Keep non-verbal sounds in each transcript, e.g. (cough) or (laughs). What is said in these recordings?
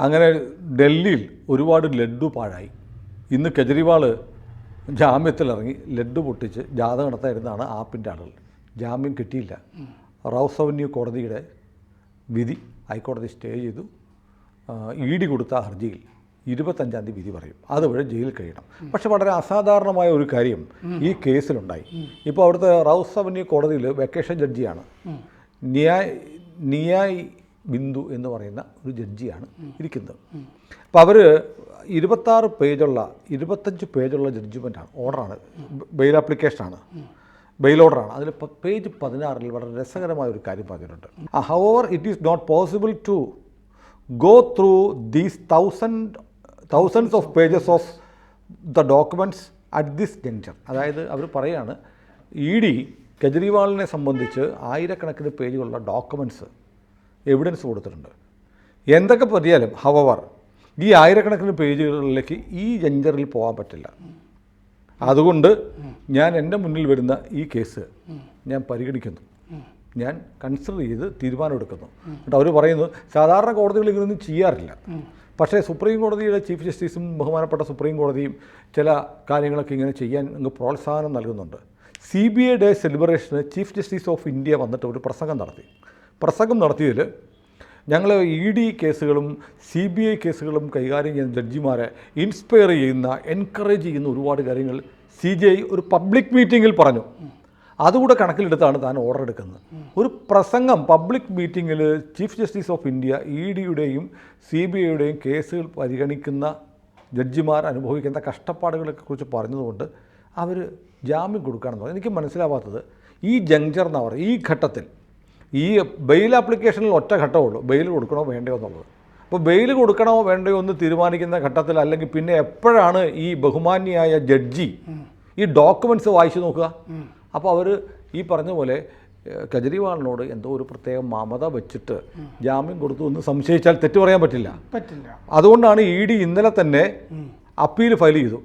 അങ്ങനെ ഡൽഹിയിൽ ഒരുപാട് ലഡ്ഡു പാഴായി. ഇന്ന് കെജ്രിവാൾ ജാമ്യത്തിലിറങ്ങി ലഡ്ഡു പൊട്ടിച്ച് ജാഥ നടത്തായിരുന്നതാണ് ആപ്പിന്റെ ആളുകൾ ജാമ്യം കിട്ടിയില്ല. റൗസ് അവന്യൂ കോടതിയുടെ വിധി ഹൈക്കോടതി സ്റ്റേ ചെയ്തു. ഇ ഡി കൊടുത്ത ഹർജിയിൽ ഇരുപത്തഞ്ചാം തീയതി വിധി പറയും. അതുവരെ ജയിലിൽ കഴിയണം. പക്ഷെ വളരെ അസാധാരണമായ ഒരു കാര്യം ഈ കേസിലുണ്ടായി. ഇപ്പോൾ അവിടുത്തെ റൗസ് അവന്യൂ കോടതിയിൽ വെക്കേഷൻ ജഡ്ജിയാണ്. നിയായ് നിയായ് ബിന്ദു എന്ന് പറയുന്ന ഒരു ജഡ്ജിയാണ് ഇരിക്കുന്നത്. അപ്പോൾ അവർ ഇരുപത്താറ് പേജുള്ള ഇരുപത്തഞ്ച് പേജുള്ള ജഡ്ജ്മെന്റാണ് ഓർഡറാണ് ബെയിൽ ആപ്ലിക്കേഷനാണ്. ബെയിൽ ഓർഡറാണ്. അതിൽ പേജ് പതിനാറിൽ വളരെ രസകരമായ ഒരു കാര്യം പറഞ്ഞിട്ടുണ്ട്. However it is not possible to go through these thousand thousands of pages of the documents at this junction അതായത് അവർ പറയുകയാണ് ഇ ഡി കെജ്രിവാളിനെ സംബന്ധിച്ച് ആയിരക്കണക്കിന് പേജുകളുള്ള ഡോക്യുമെന്റ്സ് എവിഡൻസ് കൊടുത്തിട്ടുണ്ട്. എന്തൊക്കെ പറ്റിയാലും ഹവവർ ഈ ആയിരക്കണക്കിന് പേജുകളിലേക്ക് ഈ ജഞ്ചറിൽ പോകാൻ പറ്റില്ല. അതുകൊണ്ട് ഞാൻ എന്റെ മുന്നിൽ വരുന്ന ഈ കേസ് ഞാൻ പരിഗണിക്കുന്നു. ഞാൻ കൺസിഡർ ചെയ്ത് തീരുമാനമെടുക്കുന്നു എന്നിട്ട് അവർ പറയുന്നു സാധാരണ കോടതികൾ ഇങ്ങനെയൊന്നും ചെയ്യാറില്ല. പക്ഷേ സുപ്രീം കോടതിയുടെ ചീഫ് ജസ്റ്റിസും ബഹുമാനപ്പെട്ട സുപ്രീം കോടതിയും ചില കാര്യങ്ങളൊക്കെ ഇങ്ങനെ ചെയ്യാൻ അങ്ങ് പ്രോത്സാഹനം നൽകുന്നുണ്ട്. സി ബി ഐ ഡേ സെലിബ്രേഷന് ചീഫ് ജസ്റ്റിസ് ഓഫ് ഇന്ത്യ വന്നിട്ട് ഒരു പ്രസംഗം നടത്തി. പ്രസംഗം നടത്തിയതിൽ ഞങ്ങൾ ഇ ഡി കേസുകളും സി ബി ഐ കേസുകളും കൈകാര്യം ചെയ്യുന്ന ജഡ്ജിമാരെ ഇൻസ്പയർ ചെയ്യുന്ന എൻകറേജ് ചെയ്യുന്ന ഒരുപാട് കാര്യങ്ങൾ സി ജി ഐ ഒരു പബ്ലിക് മീറ്റിങ്ങിൽ പറഞ്ഞു. അതുകൂടെ കണക്കിലെടുത്താണ് താൻ ഓർഡർ എടുക്കുന്നത്. ഒരു പ്രസംഗം പബ്ലിക് മീറ്റിങ്ങിൽ chief justice of India E ഡിയുടെയും C B ഐയുടെയും കേസുകൾ പരിഗണിക്കുന്ന ജഡ്ജിമാർ അനുഭവിക്കുന്ന കഷ്ടപ്പാടുകളെ കുറിച്ച് പറഞ്ഞതുകൊണ്ട് അവർ ജാമ്യം കൊടുക്കുകയാണെന്ന് പറഞ്ഞു. എനിക്ക് മനസ്സിലാവാത്തത് ഈ ജങ്ചർ എന്ന് പറയുക ഈ ഘട്ടത്തിൽ ഈ ബെയിൽ ആപ്ലിക്കേഷനിൽ ഒറ്റ ഘട്ടമുള്ളൂ ബെയിൽ കൊടുക്കണോ വേണ്ടയോ എന്നുള്ളത്. അപ്പോൾ ബെയിൽ കൊടുക്കണോ വേണ്ടയോ എന്ന് തീരുമാനിക്കുന്ന ഘട്ടത്തിൽ അല്ലെങ്കിൽ പിന്നെ എപ്പോഴാണ് ഈ ബഹുമാന്യായ ജഡ്ജി ഈ ഡോക്യുമെന്റ്സ് വായിച്ചു നോക്കുക? അപ്പോൾ അവർ ഈ പറഞ്ഞ പോലെ കെജ്രിവാളിനോട് എന്തോ ഒരു പ്രത്യേക മമത വെച്ചിട്ട് ജാമ്യം കൊടുത്തു എന്ന് സംശയിച്ചാൽ തെറ്റു പറയാൻ പറ്റില്ല. പറ്റില്ല. അതുകൊണ്ടാണ് ഇ ഡി ഇന്നലെ തന്നെ അപ്പീൽ ഫയൽ ചെയ്തു.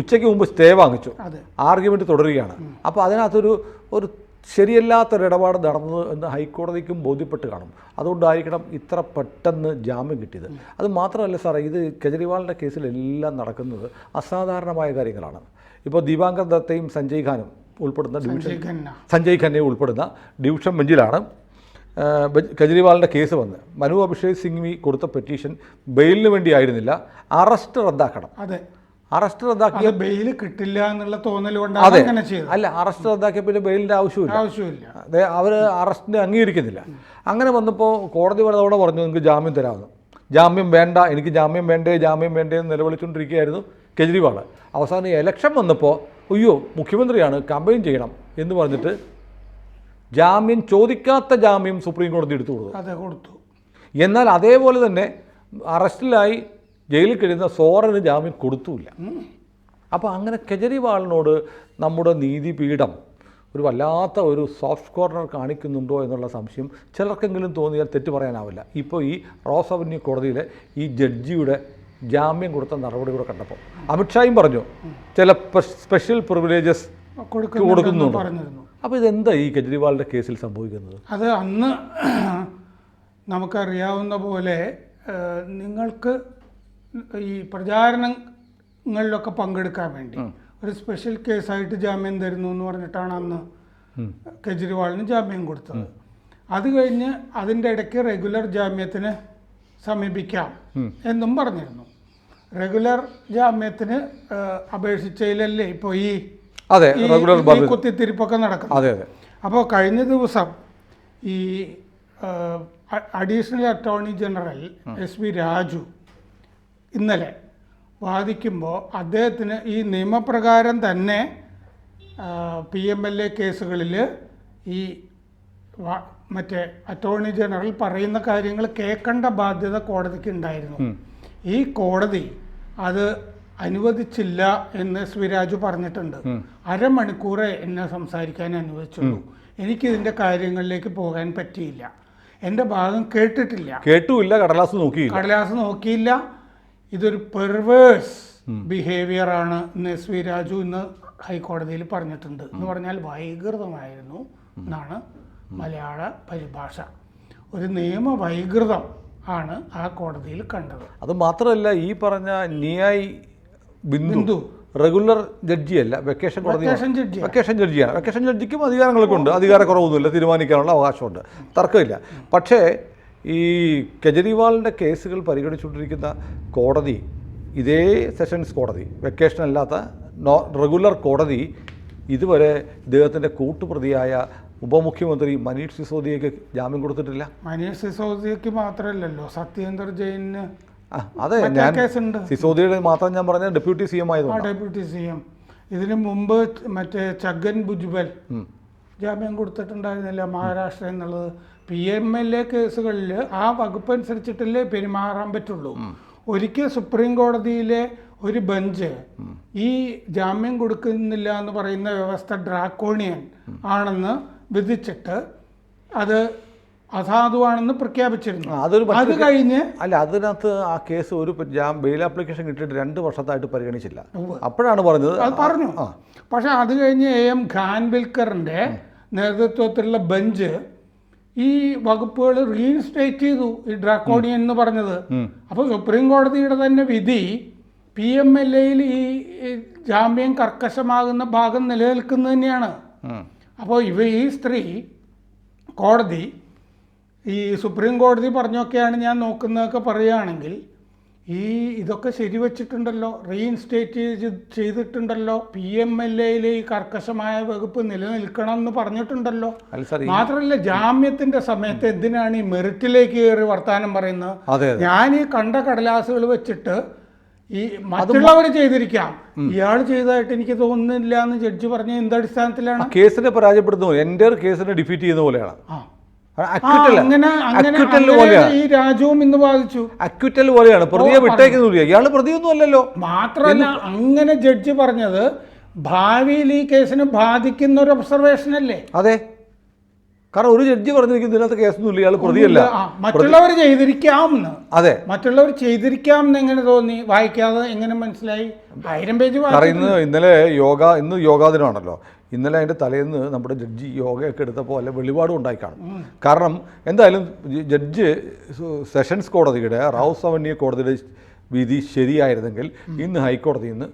ഉച്ചയ്ക്ക് മുമ്പ് സ്റ്റേ വാങ്ങിച്ചു. അതെ. ആർഗ്യുമെന്റ് തുടരുകയാണ്. അപ്പോൾ അതിനകത്തൊരു ഒരു ശരിയല്ലാത്തൊരു ഇടപാട് നടന്നത് എന്ന് ഹൈക്കോടതിക്കും ബോധ്യപ്പെട്ട് കാണും. അതുകൊണ്ടായിരിക്കണം ഇത്ര പെട്ടെന്ന് ജാമ്യം കിട്ടിയത്. അത് മാത്രമല്ല സാറേ ഇത് കെജ്രിവാളിന്റെ കേസിലെല്ലാം നടക്കുന്നത് അസാധാരണമായ കാര്യങ്ങളാണ്. ഇപ്പോൾ ദീപാങ്കർ ദത്തയും സഞ്ജയ് ഖാനും ഉൾപ്പെടുന്ന ഡിവിഷൻ സഞ്ജയ് ഖന്നയും ഖന്നെ ഉൾപ്പെടുന്ന ഡിവിഷൻ ബെഞ്ചിലാണ് കെജ്രിവാളിന്റെ കേസ് വന്ന്. മനു അഭിഷേക് സിംഗ്വി കൊടുത്ത പെറ്റീഷൻ ബെയിലിന് വേണ്ടിയായിരുന്നില്ല. അറസ്റ്റ് റദ്ദാക്കണം. അതെ. അറസ്റ്റ് റദ്ദാക്കി അത് ബെയിൽ കിട്ടില്ല എന്നുള്ള തോന്നൽ കൊണ്ടാണ് അങ്ങനെ ചെയ്തത്. അല്ല അറസ്റ്റ് റദ്ദാക്കിയ പിന്നെ ബെയിലിന്റെ ആവശ്യമില്ല. ആവശ്യമില്ല. അതെ അവർ അറസ്റ്റിനെ അംഗീകരിക്കുന്നില്ല. അങ്ങനെ വന്നപ്പോൾ കോടതി പലതവണ പറഞ്ഞു നിങ്ങൾക്ക് ജാമ്യം തരാമെന്ന്. ജാമ്യം വേണ്ട എനിക്ക് ജാമ്യം വേണ്ടേ ജാമ്യം വേണ്ടേ എന്ന് നിലവിളിച്ചുകൊണ്ടിരിക്കുകയായിരുന്നു കെജ്രിവാൾ. അവസാനം എലക്ഷൻ വന്നപ്പോൾ അയ്യോ മുഖ്യമന്ത്രിയാണ് കമ്പയിൻ ചെയ്യണം എന്ന് പറഞ്ഞിട്ട് ജാമ്യം ചോദിക്കാത്ത ജാമ്യം സുപ്രീം കോടതി എടുത്തു കൊടുത്തു. അതെ കൊടുത്തു. എന്നാൽ അതേപോലെ തന്നെ അറസ്റ്റിലായി ജയിലിൽ കഴിയുന്ന സോറന് ജാമ്യം കൊടുത്തുമില്ല അപ്പോൾ അങ്ങനെ കെജ്രിവാളിനോട് നമ്മുടെ നീതിപീഠം ഒരു വല്ലാത്ത ഒരു സോഫ്റ്റ് കോർണർ കാണിക്കുന്നുണ്ടോ എന്നുള്ള സംശയം ചിലർക്കെങ്കിലും തോന്നിയാൽ തെറ്റ് പറയാനാവില്ല. ഇപ്പോൾ ഈ റോസ് അവന്യൂ കോടതിയിലെ ഈ ജഡ്ജിയുടെ ജാമ്യം കൊടുത്ത നടപടി കൂടെ കണ്ടപ്പോൾ അമിത്ഷായും പറഞ്ഞു ചില സ്പെഷ്യൽ പ്രിവിലേജസ് കൊടുക്കുന്നുണ്ട്. അപ്പോൾ ഇതെന്താ ഈ കെജ്രിവാളിന്റെ കേസിൽ സംഭവിക്കുന്നത്? അത് അന്ന് (clears throat) നമുക്കറിയാവുന്ന പോലെ നിങ്ങൾക്ക് ഈ പ്രചാരണങ്ങളിലൊക്കെ പങ്കെടുക്കാൻ വേണ്ടി. ഒരു സ്പെഷ്യൽ കേസായിട്ട് ജാമ്യം തരുന്നു എന്ന് പറഞ്ഞിട്ടാണ് അന്ന് കെജ്രിവാളിന് ജാമ്യം കൊടുത്തത്. അത് കഴിഞ്ഞ് അതിന്റെ ഇടയ്ക്ക് റെഗുലർ ജാമ്യത്തിന് സമീപിക്കാം എന്നും പറഞ്ഞിരുന്നു. റെഗുലർ ജാമ്യത്തിന് അപേക്ഷിച്ചതിലല്ലേ ഇപ്പോൾ ഈ അതെ റെഗുലർ കുത്തിത്തിരിപ്പൊക്കെ നടക്കും അതെ അതെ. അപ്പോൾ കഴിഞ്ഞ ദിവസം ഈ additional attorney general S V Raju ഇന്നലെ വാദിക്കുമ്പോൾ അദ്ദേഹത്തിന് ഈ നിയമപ്രകാരം തന്നെ പി എം എൽ എ കേസുകളിൽ ഈ മറ്റേ അറ്റോർണി ജനറൽ പറയുന്ന കാര്യങ്ങൾ കേൾക്കേണ്ട ബാധ്യത കോടതിക്ക് ഉണ്ടായിരുന്നു. ഈ കോടതി അത് അനുവദിച്ചില്ല എന്ന് എസ് വി രാജു പറഞ്ഞിട്ടുണ്ട് അരമണിക്കൂറേ എന്നെ സംസാരിക്കാൻ അനുവദിച്ചുള്ളൂ. എനിക്കിതിന്റെ കാര്യങ്ങളിലേക്ക് പോകാൻ പറ്റിയില്ല. എന്റെ ഭാഗം കേട്ടിട്ടില്ല. കേട്ടുമില്ല കടലാസ് നോക്കിയില്ല. കടലാസ് നോക്കിയില്ല. ഇതൊരു പെർവേഴ്സ് ബിഹേവിയർ ആണ് എന്ന് എസ് വി രാജു ഇന്ന് ഹൈക്കോടതിയിൽ പറഞ്ഞിട്ടുണ്ട്. എന്ന് പറഞ്ഞാൽ വൈകൃതമായിരുന്നു എന്നാണ് മലയാള പരിഭാഷ. ഒരു നിയമ വൈകൃതം ആണ് ആ കോടതിയിൽ കണ്ടത്. അത് മാത്രമല്ല ഈ പറഞ്ഞ നിയായി ബിന്ദു. റെഗുലർ ജഡ്ജിയല്ല വെക്കേഷൻ കോടതി വെക്കേഷൻ ജഡ്ജിയാണ്. വെക്കേഷൻ ജഡ്ജിക്കും അധികാരങ്ങളൊക്കെ ഉണ്ട്. അധികാരക്കുറവൊന്നുമില്ല തീരുമാനിക്കാനുള്ള അവകാശമുണ്ട്. തർക്കമില്ല. പക്ഷേ ഈ കെജ്രിവാളിന്റെ കേസുകൾ പരിഗണിച്ചുകൊണ്ടിരിക്കുന്ന കോടതി ഇതേ സെഷൻസ് കോടതി വെക്കേഷൻ അല്ലാത്ത നോ റെഗുലർ കോടതി ഇതുവരെ ഇദ്ദേഹത്തിന്റെ കൂട്ടുപ്രതിയായ ഉപമുഖ്യമന്ത്രി മനീഷ് സിസോദിയക്ക് ജാമ്യം കൊടുത്തിട്ടില്ല. മനീഷ് സിസോദിയക്ക് മാത്രമല്ലല്ലോ സത്യേന്ദർ ജയിന് അതെ ഞാൻ സിസോദിയുടെ മാത്രം ഞാൻ പറഞ്ഞ ഡെപ്യൂട്ടി സി എം ആയതുകൊണ്ട് ഡെപ്യൂട്ടി സി എം. ഇതിനു മുമ്പ് മറ്റേ ചഗൻ ഭുജ്ബൽ ജാമ്യം കൊടുത്തിട്ടുണ്ടായിരുന്നില്ല മഹാരാഷ്ട്ര എന്നുള്ളത്. പി എം എൽ എ കേസുകളിൽ ആ വകുപ്പ് അനുസരിച്ചിട്ടല്ലേ പെരുമാറാൻ പറ്റുള്ളൂ. ഒരിക്കൽ സുപ്രീം കോടതിയിലെ ഒരു ബെഞ്ച് ഈ ജാമ്യം കൊടുക്കുന്നില്ല എന്ന് പറയുന്ന വ്യവസ്ഥ ഡ്രാക്കോണിയൻ ആണെന്ന് വിധിച്ചിട്ട് അത് അസാധുവാണെന്ന് പ്രഖ്യാപിച്ചിരുന്നു. അതൊരു അത് കഴിഞ്ഞ് അല്ല അതിനകത്ത് ആ കേസ് ഒരു ബെയിൽ ആപ്ലിക്കേഷൻ കിട്ടിയിട്ട് രണ്ട് വർഷത്തായിട്ട് പരിഗണിച്ചില്ല. അപ്പോഴാണ് പറഞ്ഞത്. അത് പറഞ്ഞു. പക്ഷെ അത് കഴിഞ്ഞ് എ എം ഖാൻവിൽക്കറിന്റെ നേതൃത്വത്തിലുള്ള ബെഞ്ച് ഈ വകുപ്പുകൾ റീഇൻസ്റ്റേറ്റ് ചെയ്തു ഈ ഡ്രാക്കോണിയൻ എന്ന് പറഞ്ഞത്. അപ്പോൾ സുപ്രീം കോടതിയുടെ തന്നെ വിധി പി എം എൽ എയിൽ ഈ ഈ ജാമ്യം കർക്കശമാകുന്ന ഭാഗം നിലനിൽക്കുന്നത് തന്നെയാണ്. അപ്പോൾ ഇവ ഈ സ്ത്രീ കോടതി ഈ സുപ്രീം കോടതി പറഞ്ഞൊക്കെയാണ് ഞാൻ നോക്കുന്നതൊക്കെ പറയുകയാണെങ്കിൽ ഈ ഇതൊക്കെ ശരിവച്ചിട്ടുണ്ടല്ലോ റീഇൻസ്റ്റേറ്റ് ചെയ്തിട്ടുണ്ടല്ലോ പി എം എൽ എയിലെ ഈ കർക്കശമായ വകുപ്പ് നിലനിൽക്കണം എന്ന് പറഞ്ഞിട്ടുണ്ടല്ലോ മാത്രമല്ല ജാമ്യത്തിന്റെ സമയത്ത് എന്തിനാണ് ഈ മെറിറ്റിലേക്ക് കയറി വർത്താനം പറയുന്നത്? ഞാൻ ഈ കണ്ട കടലാസുകൾ വെച്ചിട്ട് ഈ മറ്റുള്ളവർ ചെയ്തിരിക്കാം. ഇയാൾ ചെയ്തതായിട്ട് എനിക്ക് തോന്നുന്നില്ല എന്ന് ജഡ്ജി പറഞ്ഞ എന്തടിസ്ഥാനത്തിലാണ് അടിസ്ഥാനത്തിലാണ്? കേസിനെ പരാജയപ്പെടുത്തുന്നു എന്റെ കേസിനെ ഡിഫീറ്റ് ചെയ്യുന്ന പോലെയാണ്. ഈ രാജുവും ഇന്ന് ബാധിച്ചു അക്വിറ്റൽ പോലെയാണ്. പ്രതിയെ വിട്ടേക്കുന്നില്ല ഇയാൾ പ്രതിയൊന്നും അല്ലല്ലോ. മാത്രമല്ല അങ്ങനെ ജഡ്ജി പറഞ്ഞത് ഭാവിയിൽ ഈ കേസിനെ ബാധിക്കുന്ന ഒരു ഒബ്സർവേഷൻ അല്ലേ? അതെ. കാരണം ഒരു ജഡ്ജി പറഞ്ഞിരിക്കുന്നു ഇതിനകത്ത് കേസൊന്നുമില്ല. ഇയാൾ പ്രതിയല്ല. മറ്റുള്ളവർ ചെയ്തിരിക്കാം അതെ. മറ്റുള്ളവർ ചെയ്തിരിക്കാം എന്ന് എങ്ങനെ തോന്നി? വായിക്കാതെ എങ്ങനെ മനസ്സിലായി? ആയിരം പേജ് പറയുന്നത് ഇന്നലെ യോഗ ഇന്ന് യോഗാ ദിനമാണല്ലോ ഇന്നലെ അതിന്റെ തലേന്ന് നമ്മുടെ ജഡ്ജി യോഗയൊക്കെ എടുത്തപ്പോൾ അല്ല വെളിപാടും ഉണ്ടായി കാണും. കാരണം എന്തായാലും ജഡ്ജ് സെഷൻസ് കോടതിയുടെ റാവു അവന്യ കോടതിയുടെ വിധി ശരിയായിരുന്നെങ്കിൽ ഇന്ന് ഹൈക്കോടതിയിൽ നിന്ന്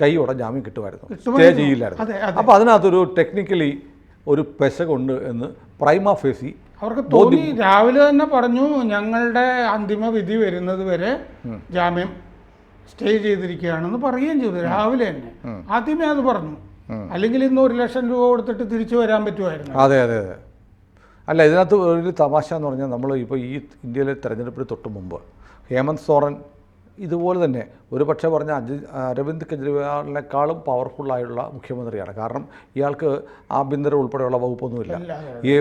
കൈയോടെ ജാമ്യം കിട്ടുമായിരുന്നു. സ്റ്റേ ചെയ്യില്ലായിരുന്നു. അപ്പോൾ അതിനകത്തൊരു ടെക്നിക്കലി ഒരു പെശകുണ്ട് എന്ന് പ്രൈമ ഫേസി അവർക്ക് തോന്നി. രാവിലെ തന്നെ പറഞ്ഞു ഞങ്ങളുടെ അന്തിമ വിധി വരുന്നത് വരെ ജാമ്യം സ്റ്റേ ചെയ്തിരിക്കുകയാണെന്ന് പറയുകയും ചെയ്തു രാവിലെ തന്നെ. ആദ്യമേ അത് പറഞ്ഞു. അല്ലെങ്കിൽ ഇന്ന് ഒരു ലക്ഷം രൂപ കൊടുത്തിട്ട് തിരിച്ചു വരാൻ പറ്റുമായിരുന്നു. അതെ അതെ അതെ. അല്ല ഇതിനകത്ത് ഒരു തമാശ എന്ന് പറഞ്ഞാൽ നമ്മൾ ഇപ്പോൾ ഈ ഇന്ത്യയിലെ തെരഞ്ഞെടുപ്പിന് തൊട്ട് മുമ്പ് ഹേമന്ത് സോറൻ ഇതുപോലെ തന്നെ ഒരു പക്ഷേ പറഞ്ഞ അജി അരവിന്ദ് കെജ്രിവാളിനേക്കാളും പവർഫുള്ളായുള്ള മുഖ്യമന്ത്രിയാണ്. കാരണം ഇയാൾക്ക് ആഭ്യന്തര ഉൾപ്പെടെയുള്ള വകുപ്പൊന്നുമില്ല. ഈ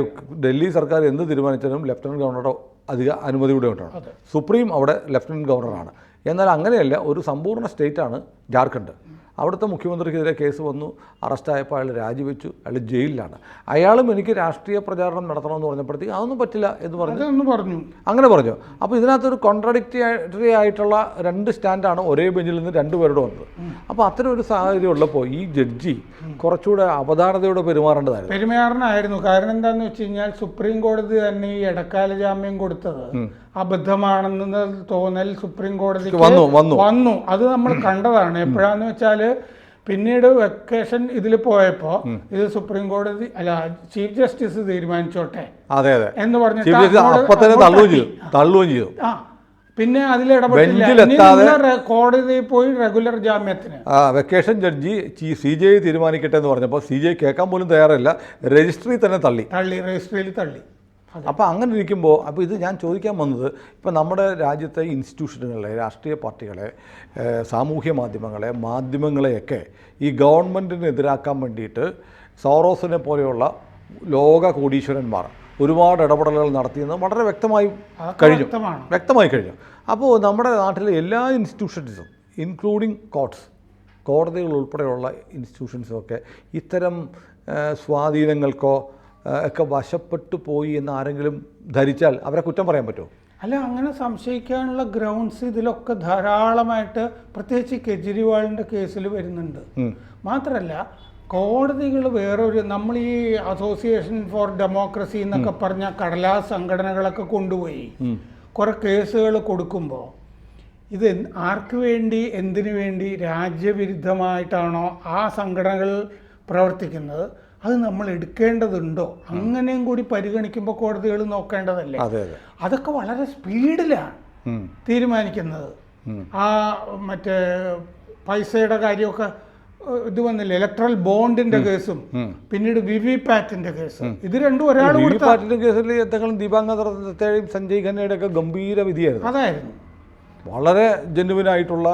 ഡൽഹി സർക്കാർ എന്ത് തീരുമാനിച്ചാലും ലഫ്റ്റനന്റ് ഗവർണറുടെ അധിക അനുമതി കൂടെ ഉണ്ടാണ് സുപ്രീം അവിടെ ലഫ്റ്റനന്റ് ഗവർണറാണ് എന്നാൽ അങ്ങനെയല്ല ഒരു സമ്പൂർണ സ്റ്റേറ്റാണ് ജാർഖണ്ഡ്. അവിടുത്തെ മുഖ്യമന്ത്രിക്കെതിരെ കേസ് വന്നു അറസ്റ്റായപ്പോൾ അയാൾ രാജിവെച്ചു അയാൾ ജയിലിലാണ്. അയാളും എനിക്ക് രാഷ്ട്രീയ പ്രചാരണം നടത്തണമെന്ന് പറഞ്ഞപ്പോഴത്തേക്ക് അതൊന്നും പറ്റില്ല എന്ന് പറഞ്ഞു. പറഞ്ഞു. അങ്ങനെ പറഞ്ഞു. അപ്പോൾ ഇതിനകത്തൊരു കോൺട്രഡിക്റ്ററി ആയിട്ടുള്ള രണ്ട് സ്റ്റാൻഡാണ് ഒരേ ബെഞ്ചിൽ നിന്ന് രണ്ടുപേരുടെ വന്നത്. അപ്പോൾ അത്തരം ഒരു സാഹചര്യം ഉള്ളപ്പോൾ ഈ ജഡ്ജി കുറച്ചുകൂടെ അവധാനതയോടെ പെരുമാറേണ്ടതായിരുന്നു. പെരുമാറണമായിരുന്നു. കാരണം എന്താണെന്ന് വെച്ച് കഴിഞ്ഞാൽ സുപ്രീം കോടതി തന്നെ ഈ ഇടക്കാല ജാമ്യം കൊടുത്തത്. അബദ്ധമാണെന്ന തോന്നൽ സുപ്രീം കോടതി വന്നു വന്നു. വന്നു. അത് നമ്മൾ കണ്ടതാണ്. എപ്പോഴാന്ന് വെച്ചാൽ പിന്നീട് വെക്കേഷൻ ഇതിൽ പോയപ്പോ ഇത് സുപ്രീം കോടതി അല്ല ചീഫ് ജസ്റ്റിസ് തീരുമാനിച്ചോട്ടെ അതെ അതെ. എന്ന് പറഞ്ഞു ആ പിന്നെ അതിൽ കോടതി പോയി റെഗുലർ ജാമ്യത്തിന്. ആ, വെക്കേഷൻ ജഡ്ജി സി ജെ തീരുമാനിക്കട്ടെ എന്ന് പറഞ്ഞപ്പോൾ സി ജെ കേൾക്കാൻ പോലും തയ്യാറല്ല. രജിസ്ട്രി തന്നെ തള്ളി. തള്ളി രജിസ്ട്രിയിൽ തള്ളി. അപ്പോൾ അങ്ങനെ ഇരിക്കുമ്പോൾ അപ്പോൾ ഇത് ഞാൻ ചോദിക്കാൻ വന്നത് ഇപ്പോൾ നമ്മുടെ രാജ്യത്തെ ഇൻസ്റ്റിറ്റ്യൂഷനുകളെ രാഷ്ട്രീയ പാർട്ടികളെ സാമൂഹ്യ മാധ്യമങ്ങളെ മാധ്യമങ്ങളെയൊക്കെ ഈ ഗവൺമെന്റിനെ എതിരാക്കാൻ വേണ്ടിയിട്ട് സോറോസിനെ പോലെയുള്ള ലോക കോടീശ്വരന്മാർ ഒരുപാട് ഇടപെടലുകൾ നടത്തിയെന്ന് വളരെ വ്യക്തമായി കഴിഞ്ഞു. വ്യക്തമായി കഴിഞ്ഞു. അപ്പോൾ നമ്മുടെ നാട്ടിലെ എല്ലാ ഇൻസ്റ്റിറ്റ്യൂഷൻസും ഇൻക്ലൂഡിങ് കോർട്സ് കോടതികൾ ഉൾപ്പെടെയുള്ള ഇൻസ്റ്റിറ്റ്യൂഷൻസും ഒക്കെ ഇത്തരം സ്വാധീനങ്ങൾക്കോ ഒക്കെ വശപ്പെട്ടു പോയി എന്ന് ആരെങ്കിലും ധരിച്ചാൽ അവരെ കുറ്റം പറയാൻ പറ്റുമോ? അല്ല അങ്ങനെ സംശയിക്കാനുള്ള ഗ്രൗണ്ട്സ് ഇതിലൊക്കെ ധാരാളമായിട്ട് പ്രത്യേകിച്ച് കെജ്രിവാളിന്റെ കേസിൽ വരുന്നുണ്ട്. മാത്രമല്ല കോടതികൾ വേറൊരു നമ്മൾ ഈ അസോസിയേഷൻ ഫോർ ഡെമോക്രസി എന്നൊക്കെ പറഞ്ഞ കടലാ സംഘടനകളൊക്കെ കൊണ്ടുപോയി. കുറേ കേസുകൾ കൊടുക്കുമ്പോൾ ഇത് ആർക്ക് വേണ്ടി എന്തിനു വേണ്ടി രാജ്യവിരുദ്ധമായിട്ടാണോ ആ സംഘടനകൾ പ്രവർത്തിക്കുന്നത്? അത് നമ്മൾ എടുക്കേണ്ടതുണ്ടോ? അങ്ങനെയും കൂടി പരിഗണിക്കുമ്പോൾ കോടതികൾ നോക്കേണ്ടതല്ലേ? അതെ അതെ. അതൊക്കെ വളരെ സ്പീഡിലാണ് തീരുമാനിക്കുന്നത്. ആ മറ്റേ പൈസയുടെ കാര്യമൊക്കെ ഇത് വന്നില്ല? ഇലക്ട്രൽ ബോണ്ടിന്റെ കേസും പിന്നീട് വി വി പാറ്റിന്റെ കേസും. ഇത് രണ്ടും ഒരാൾ പാറ്റിന്റെ കേസിൽ എന്തെങ്കിലും ദീപാങ്കറത്തെയും സഞ്ജയ് ഖന്നയുടെ ഒക്കെ ഗംഭീര വിധിയായിരുന്നു. അതായിരുന്നു. വളരെ ജെന്യുവിനായിട്ടുള്ള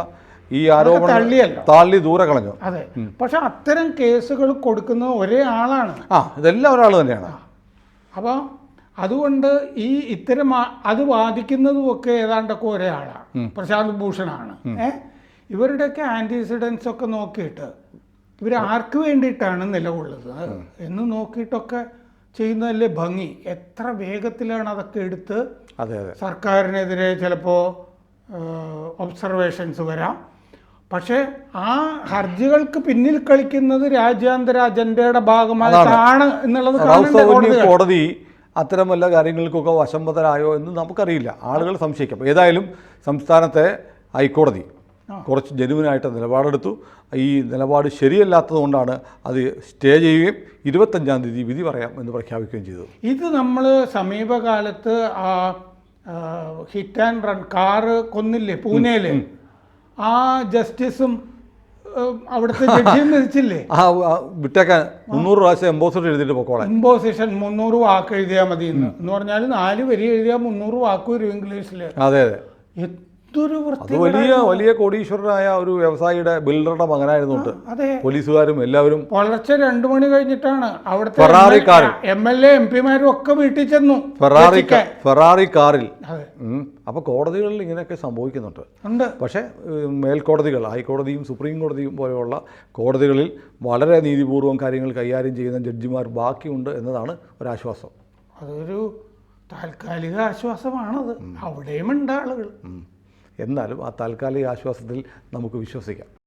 ഈ ആരോപണം തള്ളിയല്ലോ. താള്ളി ദൂരെ കളഞ്ഞു. അതെ. പക്ഷെ അത്തരം കേസുകൾ കൊടുക്കുന്നത് ഒരേ ആളാണ്. ആ ഇതെല്ലാം ഒരാൾ തന്നെയാണ്. അപ്പോൾ അതുകൊണ്ട് ഈ ഇത്തരം അത് അത് വാദിക്കുന്നതുമൊക്കെ ഏതാണ്ടൊക്കെ ഒരേ ആളാണ് പ്രശാന്ത് ഭൂഷണാണ്. ഏ? ഇവരുടെയൊക്കെ ആന്റിസിഡൻസ് ഒക്കെ നോക്കിയിട്ട് ഇവർ ആർക്ക് വേണ്ടിയിട്ടാണ് നിലകൊള്ളുന്നത്? എന്ന് നോക്കിയിട്ടൊക്കെ ചെയ്യുന്നതല്ലേ ഭംഗി. എത്ര വേഗത്തിലാണ് അതൊക്കെ എടുത്ത് സർക്കാരിനെതിരെ ചിലപ്പോൾ ഒബ്സർവേഷൻസ് വരാം. പക്ഷേ ആ ഹർജികൾക്ക് പിന്നിൽ കളിക്കുന്നത് രാജ്യാന്തര അജണ്ടയുടെ ഭാഗമായിട്ടാണ് എന്നുള്ളത് കോടതി അത്തരം വല്ല കാര്യങ്ങൾക്കൊക്കെ വശംബദ്ധരായോ എന്ന് നമുക്കറിയില്ല. ആളുകൾ സംശയിക്കാം. ഏതായാലും സംസ്ഥാനത്തെ ഹൈക്കോടതി കുറച്ച് ജനുവിനായിട്ട് നിലപാടെടുത്തു. ഈ നിലപാട് ശരിയല്ലാത്തതുകൊണ്ടാണ് അത് സ്റ്റേ ചെയ്യുകയും ഇരുപത്തഞ്ചാം തീയതി വിധി പറയാം എന്ന് പ്രഖ്യാപിക്കുകയും ചെയ്തു ഇത് നമ്മൾ സമീപകാലത്ത് ആ ഹിറ്റ് ആൻഡ് റൺ കാറ് കൊന്നില്ലേ? പൂനെയിൽ? ആ ജസ്റ്റിസും അവിടുത്തെ ജഡ്ജിയും (laughs) വിധിച്ചില്ലേ? ആ ആ, വിട്ടേക്കാൻ മുന്നൂറ് പ്രാവശ്യം എംബോസർ എഴുതിയിട്ട് പൊക്കോളാൻ ഇമ്പോസിഷൻ മുന്നൂറ് വാക്ക് എഴുതിയാൽ മതി എന്ന് എന്ന് പറഞ്ഞാൽ നാല് വരി എഴുതിയാൽ മുന്നൂറ് വാക്ക് വരും ഇംഗ്ലീഷിൽ അതെ അതെ. എന്തൊരു വലിയ വലിയ കോടീശ്വരനായ ഒരു വ്യവസായിയുടെ ബിൽഡറുടെ മകനായിരുന്നുണ്ട്. അതെ. പോലീസുകാരും എല്ലാവരും പുലർച്ചെ രണ്ടു മണി കഴിഞ്ഞിട്ടാണ് അവിടുത്തെ ഫെറാറി കാറിൽ. എം എൽ എ എം പിമാരും ഒക്കെ വീട്ടിൽ ചെന്നു ഫെറാറി ഫെറാറി കാറിൽ. അപ്പൊ അപ്പോൾ കോടതികളിൽ ഇങ്ങനെയൊക്കെ സംഭവിക്കുന്നുണ്ട്. ഉണ്ട്. പക്ഷേ മേൽക്കോടതികൾ ഹൈക്കോടതിയും സുപ്രീം കോടതിയും പോലെയുള്ള കോടതികളിൽ വളരെ നീതിപൂർവം കാര്യങ്ങൾ കൈകാര്യം ചെയ്യുന്ന ജഡ്ജിമാർ ബാക്കിയുണ്ട് എന്നതാണ് ഒരാശ്വാസം. അതൊരു താൽക്കാലിക ആശ്വാസമാണത്. അവിടെയും ഉണ്ട് ആളുകൾ. എന്നാലും ആ താൽക്കാലിക ആശ്വാസത്തിൽ നമുക്ക് വിശ്വസിക്കാം.